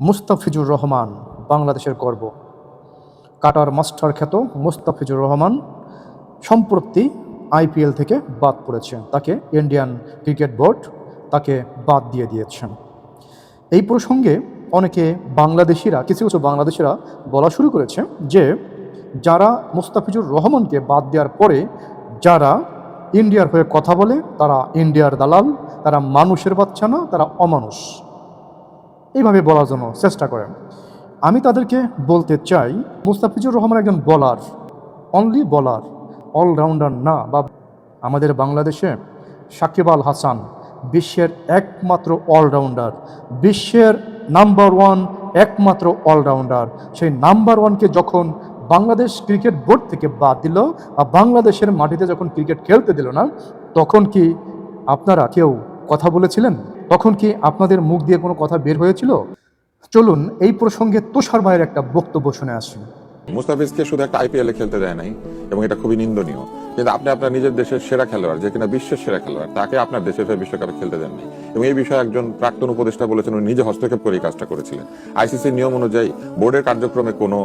মুস্তাফিজুর রহমান বাংলাদেশের গর্ব। Cutter master খ্যাত মুস্তাফিজুর রহমান সম্প্রতি আইপিএল থেকে বাদ পড়েছেন। তাকে ইন্ডিয়ান ক্রিকেট বোর্ড তাকে বাদ দিয়ে দিয়েছেন। এই প্রসঙ্গে অনেকে বাংলাদেশিরা, কিছু কিছু বাংলাদেশিরা বলা শুরু করেছে যে, যারা মুস্তাফিজুর রহমানকে বাদ দেওয়ার পরে যারা ইন্ডিয়ার হয়ে কথা বলে, তারা ইন্ডিয়ার দালাল, তারা মানুষের বাচ্চা না, তারা অমানুষ। এইভাবে বলার জন্য চেষ্টা করেন। আমি তাদেরকে বলতে চাই, মুস্তাফিজুর রহমান একজন বলার অনলি বলার অলরাউন্ডার না, বা আমাদের বাংলাদেশে সাকিব আল হাসান বিশ্বের একমাত্র অলরাউন্ডার বিশ্বের নাম্বার ওয়ান একমাত্র অলরাউন্ডার সেই নাম্বার ওয়ানকে যখন বাংলাদেশ ক্রিকেট বোর্ড থেকে বাদ দিল, বা বাংলাদেশের মাটিতে যখন ক্রিকেট খেলতে দিল না, তখন কি আপনারা কেউ কথা বলেছিলেন? তখন কি আপনাদের মুখ দিয়ে কোনো কথা বের হয়েছিল? চলুন এই প্রসঙ্গে তুষার ভাইয়ের একটা বক্তব্য শুনে আসুন মুস্তাফিজকে শুধু একটা আইপিএল খেলতে দেয় নাই, এবং এটা খুবই নিন্দনীয়। কিন্তু আপনি আপনার নিজের দেশের সেরা খেলোয়াড়, যে কিনা বিশ্বের সেরা খেলোয়াড়, তাকে আপনার দেশের হয়ে বিশ্বকাপে খেলতে দেন নাই এবং এই বিষয়ে একজন প্রাক্তন উপদেষ্টা বলেছেন, উনি নিজে হস্তক্ষেপ করে এই কাজটা করেছিলেন। আইসিসির নিয়ম অনুযায়ী বোর্ডের কার্যক্রমে কোনো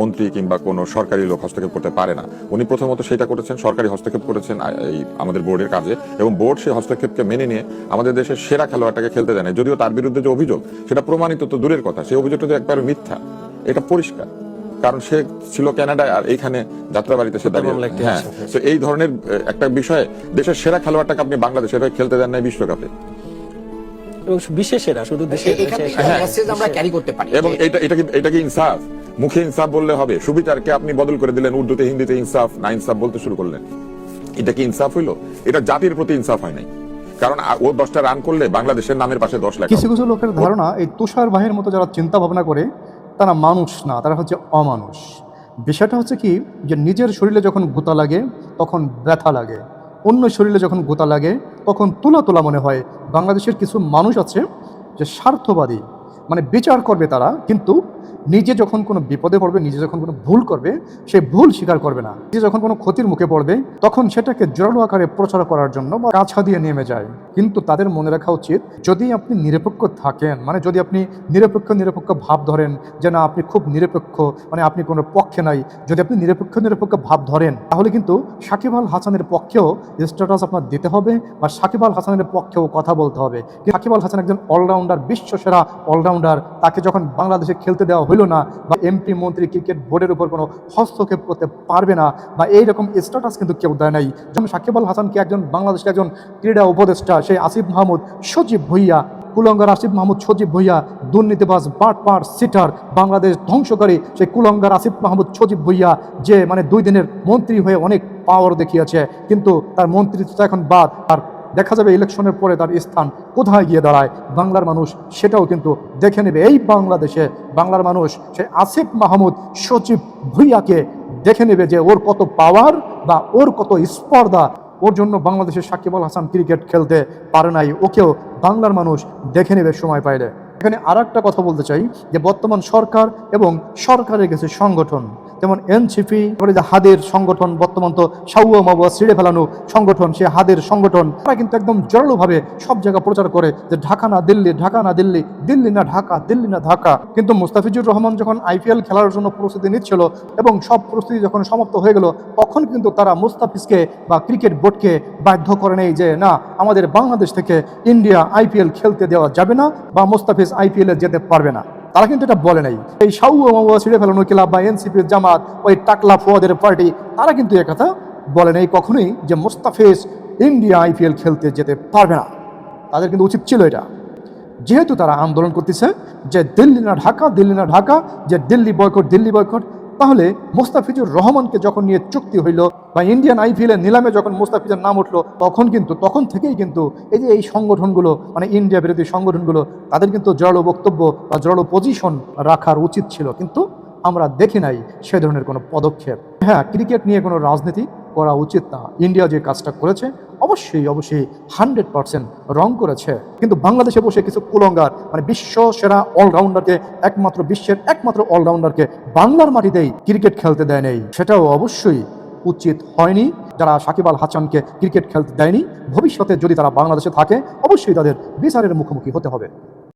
মন্ত্রী কিংবা কোনো সরকারি লোক হস্তক্ষেপ করতে পারে না। উনি প্রথমত সেটা করেছেন, সরকারি হস্তক্ষেপ করেছেন এই আমাদের বোর্ডের কাজে। এবং বোর্ড সেই হস্তক্ষেপকে মেনে নিয়ে আমাদের দেশের সেরা খেলোয়াড়টাকে খেলতে দেয়। যদিও তার বিরুদ্ধে যে অভিযোগ, সেটা প্রমাণিত তো দূরের কথা, সেই অভিযোগটা তো একবার মিথ্যা। এটা পরিষ্কার। কারণ সে ছিল কানাডায় আর এইখানে যাত্রাবাড়িতে সে দাঁড়িয়ে হ্যাঁ। তো এই ধরনের একটা বিষয়ে দেশের সেরা খেলোয়াড়টাকে আপনি বাংলাদেশের হয়ে খেলতে দেন নাই বিশ্বকাপে। এবং বিশেষ সেরা শুধু দেশে হ্যাঁ। আমরা ক্যারি করতে পারি। এবং এটা এটা কি এটা কি ইনসাফ? মুখে ইনসাফ বললে হবে। সুবিচারকে আপনি বদল করে দিলেন উর্দুতে হিন্দিতে ইনসাফ না ইনসাফ বলতে শুরু করলেন। এটা কি ইনসাফ হইল? এটা জাতির প্রতি ইনসাফ হয় নাই। কারণ ও দশটা রান করলে বাংলাদেশের নামের পাশে দশ লাখ কিছু কিছু লোকের ধারণা এই তুষার ভাইয়ের মতো যারা চিন্তা ভাবনা করে তারা মানুষ না, তারা হচ্ছে অমানুষ। বিষয়টা হচ্ছে কি যে নিজের শরীরে যখন গোতা লাগে, তখন ব্যথা লাগে। অন্য শরীরে যখন গোতা লাগে, তখন তোলা তোলা মনে হয়। বাংলাদেশের কিছু মানুষ আছে যে স্বার্থবাদী মানে বিচার করবে তারা, কিন্তু নিজে যখন কোনো বিপদে পড়বে, নিজে যখন কোনো ভুল করবে, সে ভুল স্বীকার করবে না। নিজে যখন কোনো ক্ষতির মুখে পড়বে, তখন সেটাকে জোরালো আকারে প্রচার করার জন্য বা কাছা দিয়ে নেমে যায়। কিন্তু তাদের মনে রাখা উচিত, যদি আপনি নিরপেক্ষ থাকেন মানে যদি আপনি নিরপেক্ষ নিরপেক্ষ ভাব ধরেন যে, না, আপনি খুব নিরপেক্ষ মানে আপনি কোনো পক্ষে নাই। যদি আপনি নিরপেক্ষ নিরপেক্ষ ভাব ধরেন, তাহলে কিন্তু সাকিব আল হাসানের পক্ষেও স্ট্যাটাস আপনার দিতে হবে বা সাকিব আল হাসানের পক্ষেও কথা বলতে হবে। সাকিব আল হাসান একজন অলরাউন্ডার বিশ্ব সেরা অলরাউন্ডার তাকে যখন বাংলাদেশে খেলতে দেওয়া হইল না বা এমপি মন্ত্রী ক্রিকেট বোর্ডের উপর কোনো হস্তক্ষেপ করতে পারবে না বা এইরকম স্ট্যাটাস কিন্তু কেউ দেয় নাই। যেমন সাকিব আল হাসানকে একজন বাংলাদেশের একজন ক্রীড়া উপদেষ্টা সেই আসিফ মাহমুদ, সজীব ভুইয়া, কুলঙ্গার আসিফ মাহমুদ, সজীব ভুইয়া, দুর্নীতিবাজ বাটপার সিটার বাংলাদেশ ধ্বংসকারী সেই কুলঙ্গার আসিফ মাহমুদ, সজীব ভুইয়া, যে মানে দুই দিনের মন্ত্রী হয়ে অনেক পাওয়ার দেখিয়েছে। কিন্তু তার মন্ত্রিত্ব এখন বাদ, আর দেখা যাবে ইলেকশনের পরে তার স্থান কোথায় গিয়ে দাঁড়ায়, বাংলার মানুষ সেটাও কিন্তু দেখে নেবে। এই বাংলাদেশে বাংলার মানুষ, সে আসিফ মাহমুদ সচিব ভুইয়াকে দেখে নেবে যে ওর কত পাওয়ার বা ওর কত স্পর্ধা। ওর জন্য বাংলাদেশের সাকিব আল হাসান ক্রিকেট খেলতে পারে নাই, ওকেও বাংলার মানুষ দেখে নেবে সময় পাইলে। এখানে আর কথা বলতে চাই, যে বর্তমান সরকার এবং সরকারের কিছু সংগঠন যেমন এনসিপি, তারপরে যে হাদের সংগঠন, বর্তমান তো সাউয়া ছিঁড়ে ফেলানো সংগঠন, সে হাদের সংগঠন, তারা কিন্তু একদম জোরালোভাবে সব জায়গা প্রচার করে যে ঢাকা না দিল্লি, ঢাকা না দিল্লি দিল্লি না ঢাকা, দিল্লি না ঢাকা। কিন্তু মুস্তাফিজুর রহমান যখন আইপিএল খেলার জন্য প্রস্তুতি নিচ্ছিল এবং সব প্রস্তুতি যখন সমাপ্ত হয়ে গেল, তখন কিন্তু তারা মুস্তাফিজকে বা ক্রিকেট বোর্ডকে বাধ্য করে নেই যে, না, আমাদের বাংলাদেশ থেকে ইন্ডিয়া আইপিএল খেলতে দেওয়া যাবে না বা মুস্তাফিজ আইপিএলে যেতে পারবে না। তারা কিন্তু এটা বলে নাই। এই সাউ ছিঁড়ে ফেলানো ক্লাব বা এনসিপির জামাত ওই টাকলা ফোয়াদের পার্টি, তারা কিন্তু একথা বলে নাই কখনোই যে মোস্তাফেজ ইন্ডিয়া আইপিএল খেলতে যেতে পারবে না। তাদের কিন্তু উচিত ছিল এটা। যেহেতু তারা আন্দোলন করতেছে, যে দিল্লি না ঢাকা, দিল্লি না ঢাকা, যে দিল্লি বয়কট দিল্লি বয়কট তাহলে মোস্তাফিজুর রহমানকে যখন নিয়ে চুক্তি হইল বা ইন্ডিয়ান আইপিএল এর নিলামে যখন মোস্তাফিজের নাম উঠল, তখন কিন্তু, তখন থেকেই কিন্তু এই যে এই সংগঠনগুলো মানে ইন্ডিয়া বিরোধী সংগঠনগুলো, তাদের কিন্তু জড়ো বক্তব্য বা জড়ো পজিশন রাখার উচিত ছিল। কিন্তু আমরা দেখি নাই সে ধরনের কোনো পদক্ষেপ। হ্যাঁ ক্রিকেট নিয়ে কোনো রাজনীতি করা উচিত না। ইন্ডিয়া যে কাজটা করেছে, অবশ্যই অবশ্যই হান্ড্রেড পার্সেন্ট রং করেছে। কিন্তু বাংলাদেশে বসে কিছু কুলঙ্গার মানে বিশ্ব সেরা অলরাউন্ডারকে, একমাত্র বিশ্বের একমাত্র অলরাউন্ডারকে বাংলার মাটিতেই ক্রিকেট খেলতে দেয় নেই। সেটাও অবশ্যই উচিত হয়নি। যারা সাকিব আল হাসানকে ক্রিকেট খেলতে দেয়নি, ভবিষ্যতে যদি তারা বাংলাদেশে থাকে, অবশ্যই তাদের বিচারের মুখোমুখি হতে হবে।